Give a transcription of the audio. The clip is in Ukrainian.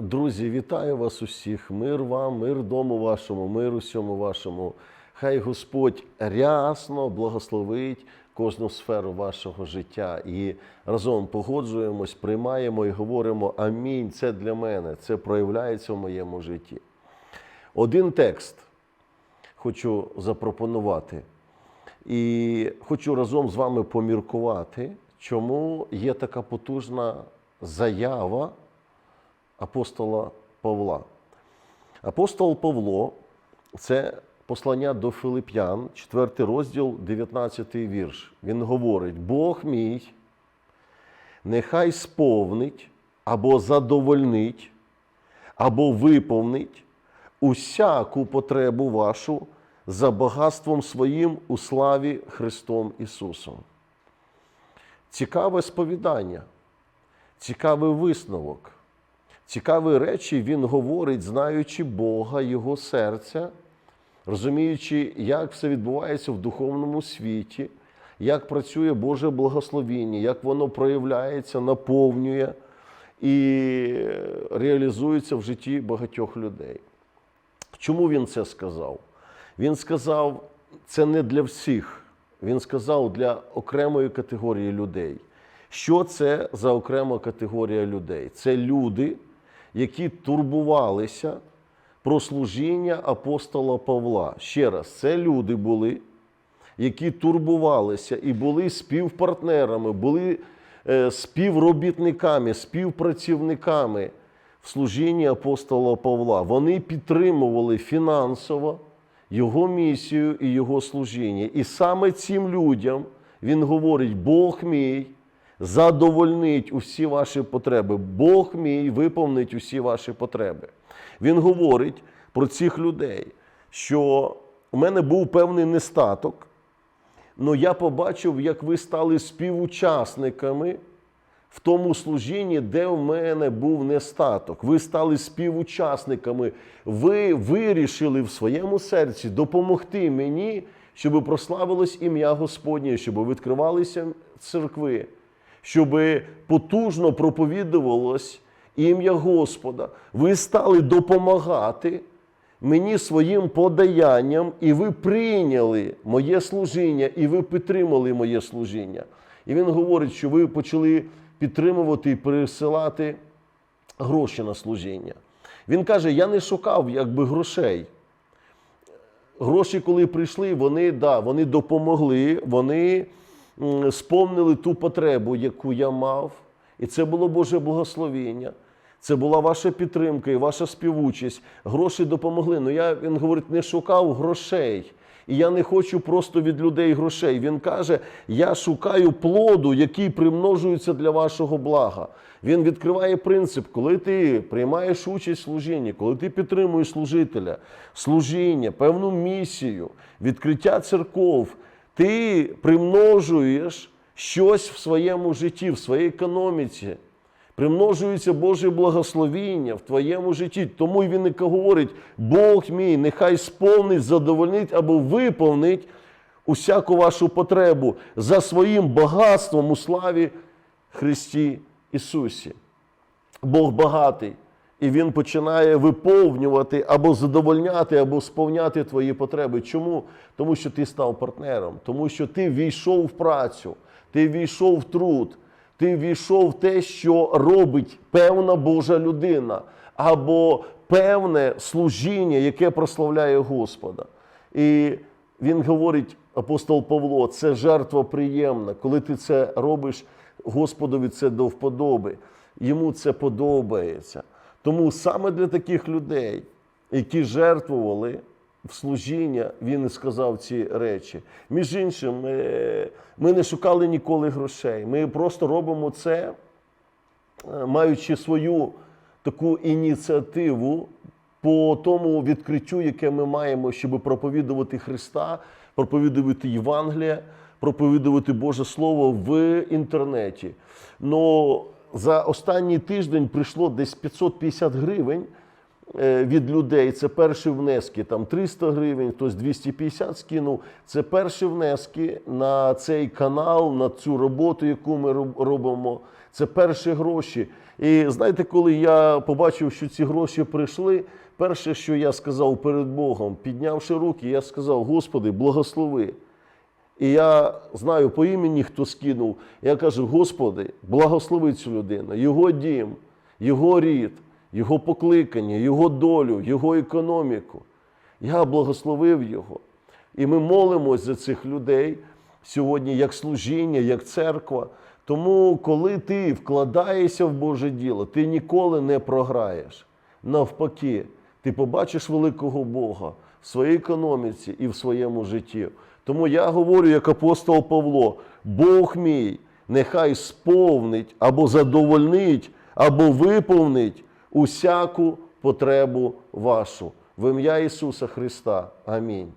Друзі, вітаю вас усіх. Мир вам, мир дому вашому, мир усьому вашому. Хай Господь рясно благословить кожну сферу вашого життя. І разом погоджуємось, приймаємо і говоримо Амінь. Це для мене, це проявляється в моєму житті. Один текст хочу запропонувати. І хочу разом з вами поміркувати, чому є така потужна заява апостола Павла. Апостол Павло це послання до Филип'ян, 4 розділ, 19 вірш. Він говорить: Бог мій, нехай сповнить або задовольнить, або виповнить усяку потребу вашу за багатством своїм у славі Христом Ісусом. Цікаве сповідання, цікавий висновок, цікаві речі Він говорить, знаючи Бога, Його серця, розуміючи, як все відбувається в духовному світі, як працює Боже благословіння, як воно проявляється, наповнює і реалізується в житті багатьох людей. Чому він це сказав? Він сказав, це не для всіх. Він сказав для окремої категорії людей. Що це за окрема категорія людей? Це люди, які турбувалися про служіння апостола Павла. Ще раз, це люди були, які турбувалися і були співпартнерами, були е, співробітниками, співпрацівниками в служінні апостола Павла. Вони підтримували фінансово його місію і його служіння. І саме цим людям він говорить: Бог мій задовольнить усі ваші потреби, Бог мій виповнить усі ваші потреби. Він говорить про цих людей, що у мене був певний нестаток, але я побачив, як ви стали співучасниками в тому служінні, де в мене був нестаток. Ви стали співучасниками. Ви вирішили в своєму серці допомогти мені, щоб прославилось ім'я Господнє, щоб відкривалися церкви, щоб потужно проповідувалось ім'я Господа. Ви стали допомагати мені своїм подаянням, і ви прийняли моє служіння, і ви підтримали моє служіння. І він говорить, що ви почали підтримувати і пересилати гроші на служіння. Він каже: я не шукав якби грошей. Гроші, коли прийшли, вони да, вони допомогли, вони сповнили ту потребу, яку я мав. І це було Боже благословіння. Це була ваша підтримка і ваша співучість. Гроші допомогли. Ну я він говорить, не шукав грошей. І я не хочу просто від людей грошей. Він каже: я шукаю плоду, який примножується для вашого блага. Він відкриває принцип, коли ти приймаєш участь в служінні, коли ти підтримуєш служителя, служіння, певну місію, відкриття церков, ти примножуєш щось в своєму житті, в своїй економіці. Примножується Боже благословіння в твоєму житті. Тому він говорить: Бог мій, нехай сповнить, задовольнить або виповнить усяку вашу потребу за своїм багатством у славі Христі Ісусі. Бог багатий. І Він починає виповнювати або задовольняти, або сповняти твої потреби. Чому? Тому що ти став партнером, тому що ти війшов в працю, ти війшов в труд, ти війшов в те, що робить певна Божа людина, або певне служіння, яке прославляє Господа. І він говорить, апостол Павло, це жертва приємна. Коли ти це робиш, Господові це до вподоби. Йому це подобається. Тому саме для таких людей, які жертвували в служіння, він і сказав ці речі. Між іншим, ми, ми не шукали ніколи грошей. Ми просто робимо це, е, маючи свою таку ініціативу по тому відкриттю, яке ми маємо, щоб проповідувати Христа, проповідувати Євангелія, проповідувати Боже Слово в інтернеті. Но за останній тиждень прийшло десь 550 гривень е, від людей. Це перші внески, там 300 гривень, хтось 250 скинув. Це перші внески на цей канал, на цю роботу, яку ми робимо. Це перші гроші. І знаєте, коли я побачив, що ці гроші прийшли, перше, що я сказав перед Богом, піднявши руки, я сказав: Господи, благослови. І я знаю по імені, хто скинув. Я кажу: Господи, благослови цю людину, його дім, його рід, його покликання, його долю, його економіку. Я благословив його. І ми молимось за цих людей сьогодні як служіння, як церква. Тому, коли ти вкладаєшся в Боже діло, ти ніколи не програєш. Навпаки, ти побачиш великого Бога в своїй економіці і в своєму житті. Тому я говорю, як апостол Павло, Бог мій, нехай сповнить або задовольнить, або виповнить усяку потребу вашу. В ім'я Ісуса Христа. Амінь.